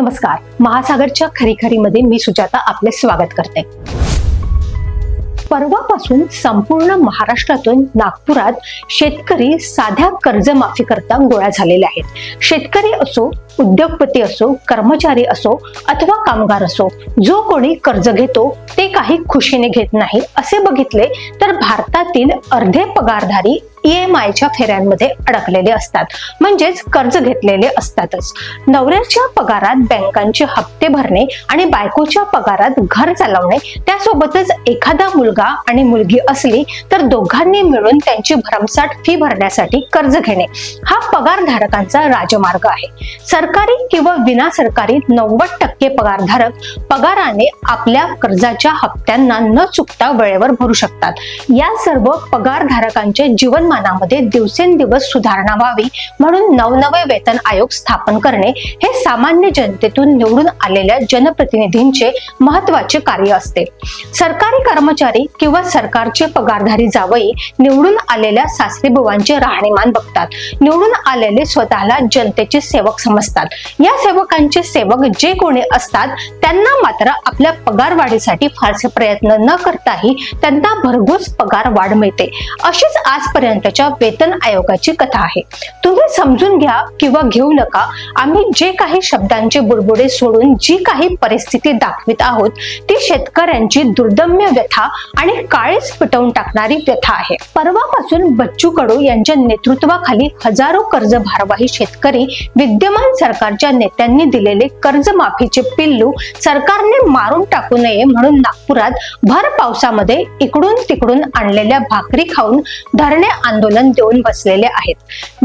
नमस्कार. महासागरच्या खरीखरी मध्ये मी सुजाता आपले स्वागत करते. परवापासून संपूर्ण महाराष्ट्रातून नागपुरात शेतकरी साध्या कर्जमाफी करता गोळा झालेले आहेत. शेतकरी असो उद्योगपती असो कर्मचारी असो अथवा कामगार असो जो कोणी कर्ज घेतो ते काही खुशीने घेत नाही असे बघितले तर भारतातील अर्धे पगारधारी ई एम आयच्या फेऱ्यांमध्ये अडकलेले असतात. म्हणजेच कर्ज घेतलेले असतातच. नवऱ्याच्या पगारात बँकांचे हप्ते भरणे आणि बायकोच्या पगारात घर चालवणे त्यासोबतच एखादा मुलगा आणि मुलगी असली तर दोघांनी मिळून त्यांची भरमसाठ फी भरण्यासाठी कर्ज घेणे. हा पगारधारकांचा राजमार्ग आहे. सरकारी किंवा विना सरकारी नव्वद टक्के पगारधारक पगाराने आपल्या कर्जाच्या हप्त्यांना न चुकता वेळेवर भरू शकतात. या सर्व पगारधारकांचे जीवन जीवनमानामध्ये दिवसेंदिवस सुधारणा व्हावी म्हणून नवनवे वेतन आयोग स्थापन करणे हे सामान्य जनतेतून निवडून आलेल्या जनप्रतिनिधींचे महत्त्वाचे कार्य असते. सरकारी कर्मचारी किंवा सरकारचे पगारधारी जावई निवडून आलेल्या सासरीबुवांचे राहणीमान बघतात. निवडून आलेले स्वतःला जनतेचे सेवक समजतात. या सेवकांचे सेवक जे कोणी असतात त्यांना मात्र आपल्या पगार वाढीसाठी फारसे प्रयत्न न करताही त्यांना भरघोस पगार वाढ मिळते. अशीच आजपर्यंत आजपर्यंतच्या वेतन आयोगाची कथा आहे. तुम्ही समजून घ्या किंवा घेऊ नका आम्ही जे काही शब्दांचे बुडबुडे सोडून जी काही परिस्थिती दाखवित आहोत ती शेतकऱ्यांची दुर्दम्य व्यथा आणि काळीच पिटवून टाकणारी व्यथा आहे. परवापासून बच्चू कडू यांच्या नेतृत्वाखाली हजारो कर्ज भारवाही शेतकरी विद्यमान सरकारच्या नेत्यांनी दिलेले कर्जमाफीचे पिल्लू सरकारने मारून टाकू नये म्हणून नागपुरात भर पावसामध्ये इकडून तिकडून आणलेल्या भाकरी खाऊन धरणे आंदोलन देऊन बसलेले आहेत.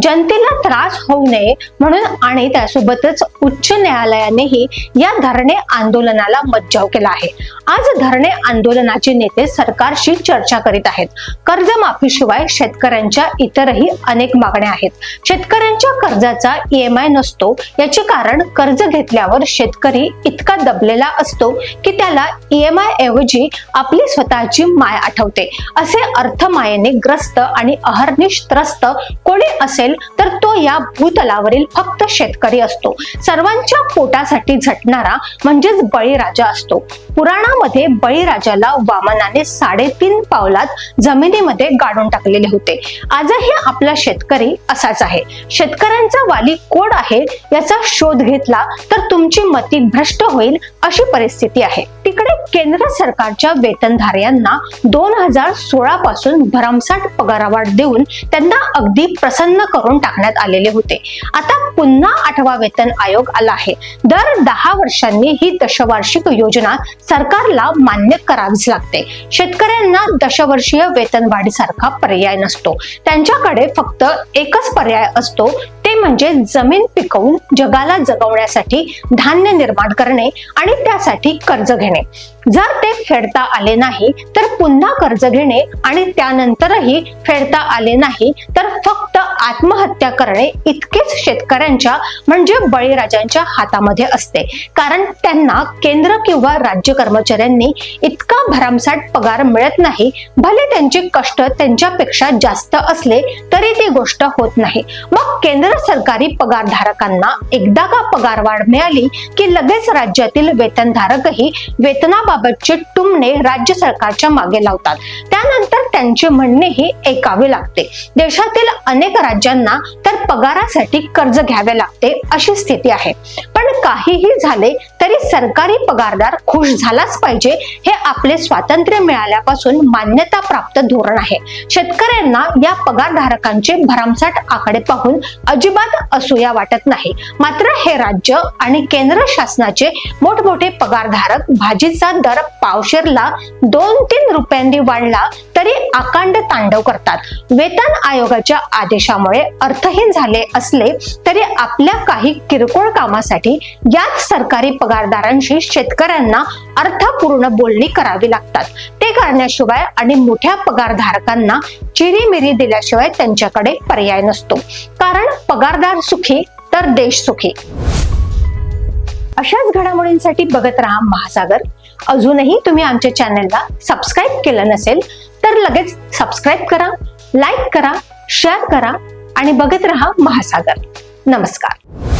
जनतेला त्रास होऊ नये म्हणून आणि त्यासोबतच उच्च न्यायालयानेही या धरणे आंदोलनाला मज्जाव केला आहे. आज धरणे आंदोलनाचे नेते सरकारशी चर्चा करीत आहेत. कर्जमाफीशिवाय शेतकऱ्यांच्या इतरही अनेक मागण्या आहेत. शेतकऱ्यांच्या कर्जाचा ईएमआय नसतो याचे कारण कर्ज घेतल्यावर शेतकरी इतका दबलेला असतो की त्याला ईएमआय ऐवजी आपली स्वतःची माय आठवते असे अर्थमायेने ग्रस्त आणि अहर्निश त्रस्त कोणी असेल तर तो या भूतलावरील फक्त शेतकरी असतो. सर्वांच्या पोटासाठी झटणारा म्हणजेच बळीराजा असतो. पुराणामध्ये बळीराजाला वामनाने साडेतीन पावलात जमिनीमध्ये गाडून टाकलेले होते. आजही आपला शेतकरी असाच आहे. शेतकऱ्यांचा वाली कोण आहे याचा शोध घेतला तर तुमची मती भ्रष्ट होईल अशी परिस्थिती आहे. तिकडे केंद्र सरकारच्या वेतनधाऱ्यांना दोन हजार सोळा पासून भरमसाठ पगारवाढ देऊन त्यांना अगदी प्रसन्न करून टाकण्यात आलेले होते. आता पुन्हा आठवा वेतन आयोग आला आहे. दर दहा वर्षांनी ही दशवार्षिक योजना सरकारला मान्य करावीच लागते. शेतकऱ्यांना दशवर्षीय वेतनवाढीसारखा पर्याय नसतो. त्यांच्याकडे फक्त एकच पर्याय असतो ते म्हणजे जमीन पिकवून जगाला जगवण्यासाठी धान्य निर्माण करणे आणि त्यासाठी कर्ज घेणे. जर ते फेडता आले नाही तर पुन्हा कर्ज घेणे आणि त्यानंतरही फेडता आले नाही तर फक्त आत्महत्या करणे इतकेच शेतकऱ्यांच्या म्हणजे बळीराजांच्या हातामध्ये असते. कारण त्यांना केंद्र किंवा राज्य कर्मचाऱ्यांनी इतका भरमसाठ पगार मिळत नाही. भले त्यांचे कष्ट त्यांच्यापेक्षा जास्त असले तरी ती गोष्ट होत नाही. मग केंद्र सरकारी पगारधारकांना एकदा का पगार वाढ मिळाली की लगेच राज्यातील वेतनधारकही वेतनाबाबतचे टुमणे राज्य सरकारच्या मागे लावतात. त्यानंतर त्यांचे म्हणणेही ऐकावे लागते. देशातील अनेक राज्य राज्यांना तर पगारासाठी कर्ज घ्यावे लागते अशी स्थिती आहे. पण काहीही झाले तरी सरकारी पगारदार खुश झालाच पाहिजे हे आपले स्वातंत्र्य मिळाल्यापासून मान्यता प्राप्त धोरण आहे. शेतकऱ्यांना या पगारधारकांचे भरमसाठ आकडे पाहून अजिबात असूया वाटत नाही. मात्र हे राज्य आणि केंद्र शासनाचे मोठमोठे पगारधारक भाजीचा दर पावशेरला दोन तीन रुपयांनी वाढला तरी आकांड तांडव करतात. वेतन आयोगाच्या आदेशामुळे अर्थहीन झाले असले तरी आपल्या काही किरकोळ कामासाठी याच सरकारी पगारदारांशी शेतकऱ्यांना अर्थपूर्ण बोलणी करावी लागतात. ते करण्याशिवाय आणि मोठ्या पगारधारकांना चिरीमिरी दिल्याशिवाय त्यांच्याकडे पर्याय नसतो. कारण पगारदार सुखी तर देश सुखी. अशाच घडामोडींसाठी बघत राहा महासागर. अजूनही तुम्ही आमच्या चॅनलला सबस्क्राईब केलं नसेल तर लगेच सबस्क्राईब करा लाईक करा शेअर करा आणि बघत राहा महासागर. नमस्कार.